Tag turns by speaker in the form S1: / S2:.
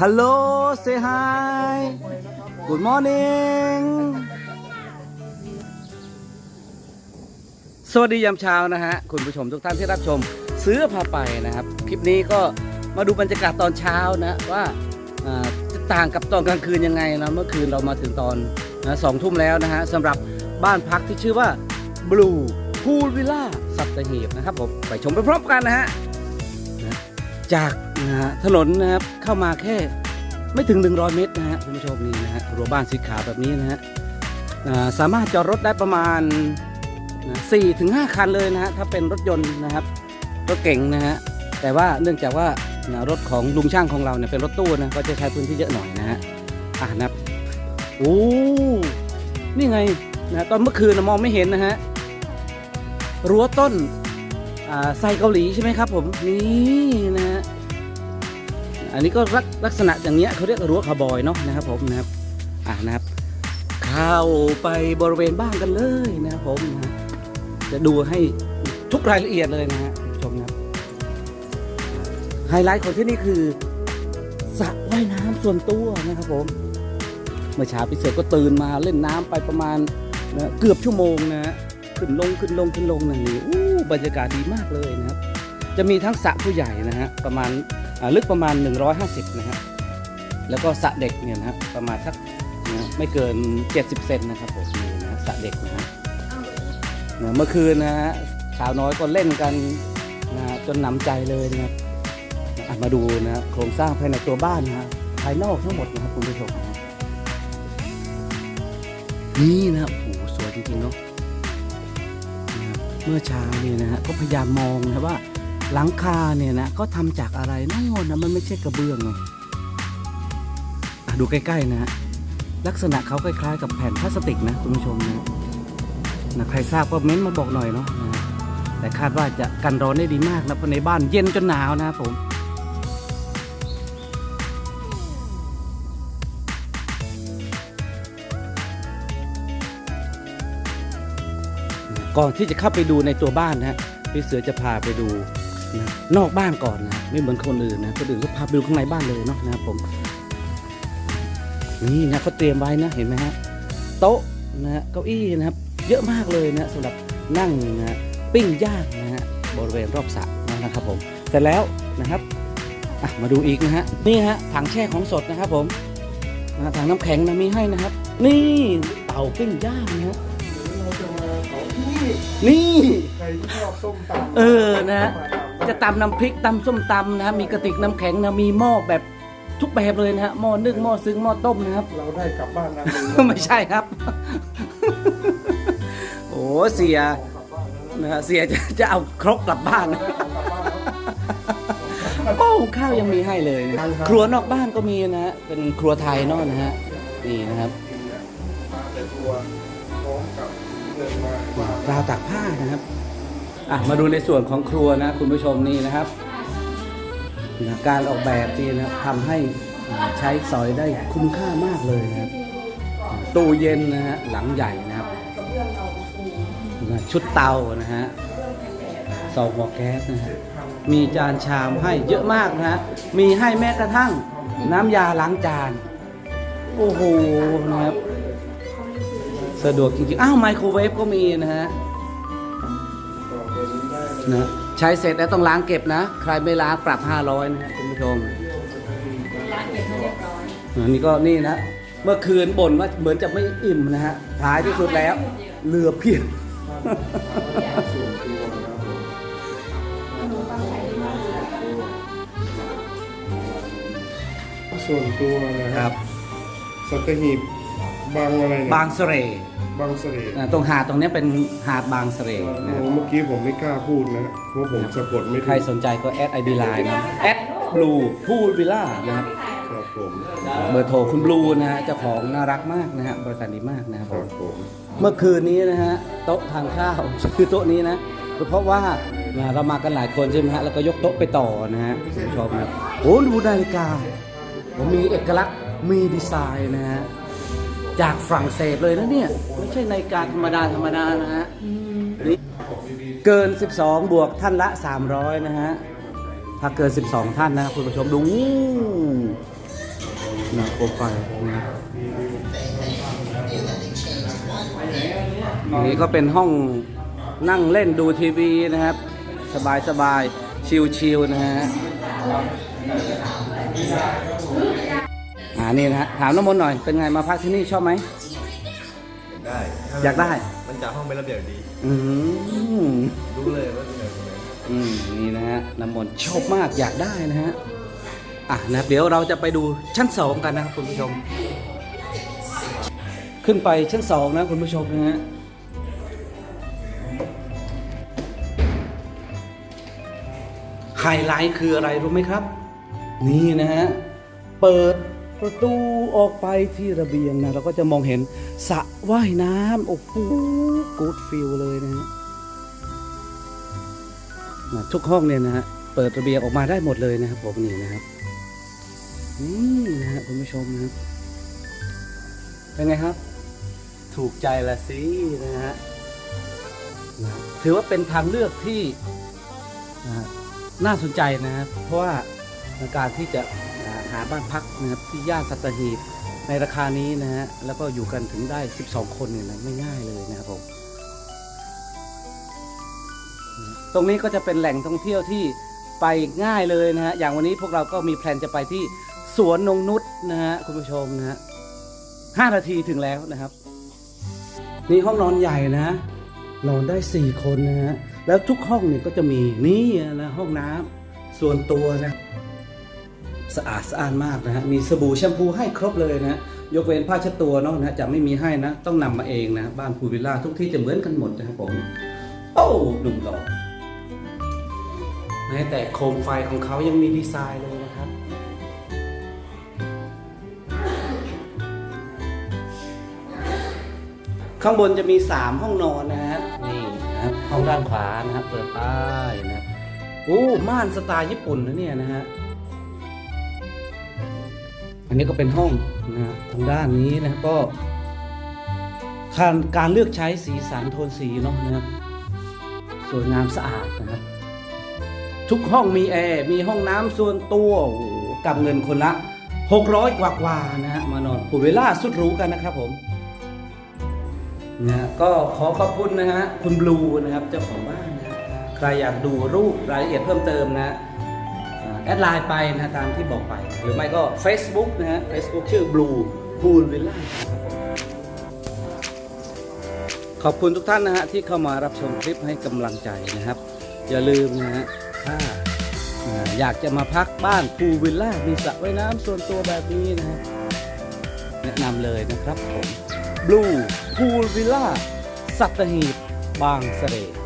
S1: ฮัลโหล say hi good morning สวัสดียามเช้านะฮะ คุณผู้ชมทุกท่านที่รับชมซื้อพาไปนะครับ คลิปนี้ก็มาดูบรรยากาศตอนเช้านะว่าอ่าจะต่างกับตอนกลางคืนยังไงนะเมื่อคืนเรามาถึงตอนนะสองทุ่มแล้วนะฮะสำหรับบ้านพักที่ชื่อว่า Blue Pool Villa สัตหีบนะครับผมไปชมไปพร้อมกันนะฮะจาก นะฮะถนนนะครับเข้ามาแค่ไม่ถึง 100 เมตรนะฮะคุณผู้ชมนี่นะฮะรั้วบ้านสีขาวแบบนี้นะฮะสามารถจอดรถได้ประมาณสี่ถึงห้าคันเลยนะฮะถ้าเป็นรถยนต์นะครับรถเก่งนะฮะแต่ว่าเนื่องจากว่านะรถของลุงช่างของเราเนี่ยเป็นรถตู้นะก็จะใช้พื้นที่เยอะหน่อยนะฮะอ่านะครับโอ้นี่ไงนะตอนเมื่อคืนมองไม่เห็นนะฮะรั้วต้นไซเกาหลีใช่ไหมครับผมนี่นะฮะ อันนี้ก็ลักลักษณะอย่างเงี้ยเขาเรียกรั้วคาวบอยเนาะนะครับผมนะครับอ่านะครับ เข้าไปบริเวณบ้านกันเลยนะครับผมนะจะดูให้ทุกรายละเอียดเลยนะฮะคุณผู้ชมนะครับไฮไลท์ของที่นี่คือสระว่ายน้ำส่วนตัวนะครับผมเมื่อเช้าพิเศษก็ตื่นมาเล่นน้ำไปประมาณนะเกือบชั่วโมงนะฮะขึ้นลงขึ้นลงขึ้นลงนั่นนี่อู้บรรยากาศดีมากเลยนะครับ จะมีทั้งสระผู้ใหญ่นะฮะประมาณ ลึกประมาณ 150 นะฮะ แล้วก็สะเด็กเนี่ยนะฮะประมาณสักไม่เกิน 70 เซนนะครับผมนี่นะสะเด็กนะฮะเมื่อคืนนะฮะสาวน้อยก็เล่นกันนะจนหนำใจเลยนะครับมาดูนะโครงสร้างภายในตัวบ้านนะฮะภายนอกทั้งหมดนะครับคุณผู้ชมนะนี่นะครับโอ้โหสวยจริงๆเนาะเมื่อเช้าเนี่ยนะฮะก็พยายามมองนะว่า หลังคาเนี่ยนะก็ทำจากอะไรโน่นนะมันไม่ใช่กระเบื้องไงดูใกล้ๆนะฮะลักษณะเขาคล้ายๆ กับแผ่นพลาสติกนะคุณผู้ชมนะนะใครทราบก็เม้นต์มาบอกหน่อยเนาะนะแต่คาดว่าจะกันร้อนได้ดีมากนะเพราะในบ้านเย็นจนหนาวนะผมก่อนที่จะเข้าไปดูในตัวบ้านนะฮะพี่เสือจะพาไปดู นะนอกบ้านก่อนนะไม่เหมือนคนอื่นนะคนอื่นก็พาไปดูข้างในบ้านเลยเนาะนะครับผม นี่นะเขาเตรียมไว้นะเห็นไหมฮะโต๊ะนะฮะเก้าอี้นะครับ เยอะมากเลยนะสำหรับนั่งนะฮะปิ้งย่างนะฮะบริเวณรอบสระนะครับผมเสร็จแล้วนะครับอะมาดูอีกนะฮะนี่ฮะถังแช่ของสดนะครับผมนะถังน้ำแข็งนะมีให้นะครับ นี่เต่าปิ้งย่างนะฮะ
S2: เราจะมาเขาที่นี่
S1: นี่
S2: ใครที่ชอบส้มตำ
S1: เออนะฮะ จะตำน้ำพริกตำส้มตำนะฮะมีกระติกน้ำแข็งนะมีหม้อแบบทุกแบบเลยนะฮะหม้อนึ่งหม้อซึ้งหม้อต้มนะครับ
S2: เราได้กลับบ้านนะ
S1: ไม่ใช่ครับ โอ้เสีย
S2: กลับบ้านแล้ว
S1: นะฮะเสียจะจะเอาครกกลับบ้าน
S2: นะกลับบ้านแล้ว
S1: โอ้ข้าวยังมีให้เลยนะครัวนอกบ้านก็มีนะฮะเป็นครัวไทยเนอกนะฮะนี่นะครับ
S2: มาแต่ตัวพร้อมกับเงินมามารา
S1: วตากผ้านะครับ อะมาดูในส่วนของครัวนะคุณผู้ชมนี่นะครับ การออกแบบนี่นะครับทำให้ใช้สอยได้คุ้มค่ามากเลยนะครับตู้เย็นนะฮะหลังใหญ่นะครับ ชุดเตานะฮะสองหัวแก๊สนะฮะมีจานชามให้เยอะมากนะฮะมีให้แม้กระทั่งน้ำยาล้างจาน โอ้โหนะครับ สะดวกจริงๆ อ้าวไมโครเวฟก็มีนะฮะ
S2: นี้ได้เลย
S1: นะใช้เสร็จแล้วต้องล้างเก็บนะ ใครไม่ล้างปรับ 500นะฮะคุณผู้ชมอันนี้ก็นี่นะ เมื่อคืนบ่นว่าเหมือนจะไม่อิ่มนะฮะท้ายที่สุดแล้วเหลือเพียง
S2: ส่วนตัวนะครับส่วนตัวนะค
S1: ครั
S2: รับ บสัตหีบบางอะไรนะ
S1: บางเสร่
S2: บางเสร่
S1: นะตรงหาดตรงเนี้ยเป็นหาดบางเสร่
S2: โอ้
S1: นะ
S2: เมื่อกี้ผมไม่กล้าพูดนะเพราะผมสะกดไม่
S1: ใคร
S2: ถูก
S1: สนใจก็แอดไอดีไลน์นะแอดบลูพูดวิลล่านะครับ
S2: ครับผม
S1: เบอร์โทรคุณบลูนะฮะเจ้าของน่ารักมากนะฮะบริการดีมากนะครับ
S2: ค
S1: ผ
S2: รั
S1: ม
S2: บผม
S1: เมื่อคืนนี้นะฮะโต๊ะทานข้าว คือโต๊ะนี้นะเพราะว่าเรามากันหลายคนใช่ไหมฮะแล้วก็ยกโต๊ะไปต่อนะฮะคุณผู้ชมนะโอ้ดูนาฬิกาผมมีเอกลักษณ์มีดีไซน์นะฮะ จากฝรั่งเศสเลยนะเนี่ย ไม่ใช่นาฬิกาธรรมดาธรรมดานะฮะนี่เกิน 12 บวกท่านละ 300 นะฮะ ถ้าเกิน 12 ท่านนะคุณผู้ชมดูนะโคมไฟนะอันนี้ก็เป็นห้องนั่งเล่นดูทีวีนะครับ สบายสบายชิลชิลๆนะฮะ อ่านี่นะฮะถามน้ำมนต์หน่อยเป็นไงมาพักที่นี่ชอบไหม
S2: ได้
S1: อยากได้
S2: มันจะห้องเป็นระเบียบดี
S1: อืม
S2: รู้เลยว่าเป็นยังไง
S1: อืมนี่นะฮะน้ำมนต์ชอบมากอยากได้นะฮะอะนะครับเดี๋ยวเราจะไปดูชั้นสองกันนะครับคุณผู้ชม ขึ้นไปชั้นสองนะคุณผู้ชมนะฮะไฮไลท์คืออะไรรู้ไหมครับ นี่นะฮะ เปิด ประตูออกไปที่ระเบียงนะเราก็จะมองเห็นสระว่ายน้ำโอ้โหกูดฟิลเลยนะฮะทุกห้องเนี่ยนะฮะเปิดระเบียงออกมาได้หมดเลยนะครับผมนี่นะครับนี่นะฮะคุณผู้ชมนะครับเป็นไงครับ ถูกใจละสินะฮะถือว่าเป็นทางเลือกที่น่าสนใจนะครับเพราะว่าการที่จะาบ้านพักนะครับที่ย่านสัตหีบในราคานี้นะฮะแล้วก็อยู่กันถึงได้ 12 คนเนี่ยนะไม่ง่ายเลยนะครับผมตรงนี้ก็จะเป็นแหล่งท่องเที่ยวที่ไปง่ายเลยนะฮะอย่างวันนี้พวกเราก็มีแพลนจะไปที่สวนนงนุษนะฮะคุณผู้ชมนะฮะห้านาทีถึงแล้วนะครับ นี่ห้องนอนใหญ่นะนอนได้สี่คนนะฮะแล้วทุกห้องเนี่ยก็จะมีนี่นะห้องน้ำส่วนตัวนะ สะอาดสะอ้านมากนะฮะมีสบู่แชมพูให้ครบเลยนะฮะยกเว้นผ้าเช็ดตัวเนาะนะฮะจะไม่มีให้นะ ต้องนำมาเองนะบ้านพูลวิลล่าทุกที่จะเหมือนกันหมดนะครับผมโอ้หนุ่มหล่อแม้แต่โคมไฟของเขายังมีดีไซน์เลยนะครับข้างบนจะมี 3 ห้องนอนนะฮะนี่นะครับห้องด้านขวานะครับเปิดใต้นะครับโอ้ม่านสไตล์ญี่ปุ่นนะเนี่ยนะฮะอั นนี้ก็เป็นห้องนะทางด้านนี้นะครับก็การการเลือกใช้สีสันโทนสีเนาะนะครับสวยงามสะอาดนะครับ ทุกห้องมีแอร์มีห้องน้ำส่วนตัวกับเงินคนละ 600 กว่ากว่านะฮะมานอนพูลเวล่าสุดหรูกันนะครับผมนะก็ขอขอบคุณนะฮะคุณบลูนะครับเจ้าของบ้านนะใครอยากดูรูปรายละเอียดเพิ่มเติมนะ แอดไลน์ไปนะตามที่บอกไป หรือไม่ก็ Facebook นะฮะ Facebook ชื่อ Blue Pool Villa ขอบคุณทุกท่านนะฮะที่เข้ามารับชมคลิปให้กำลังใจนะครับ อย่าลืมนะฮะถ้าอยากจะมาพักบ้านพูลวิลล่ามีสระว่ายน้ำส่วนตัวแบบนี้นะฮะแนะนำเลยนะครับผม Blue Pool Villa สัตหีบบางเสร่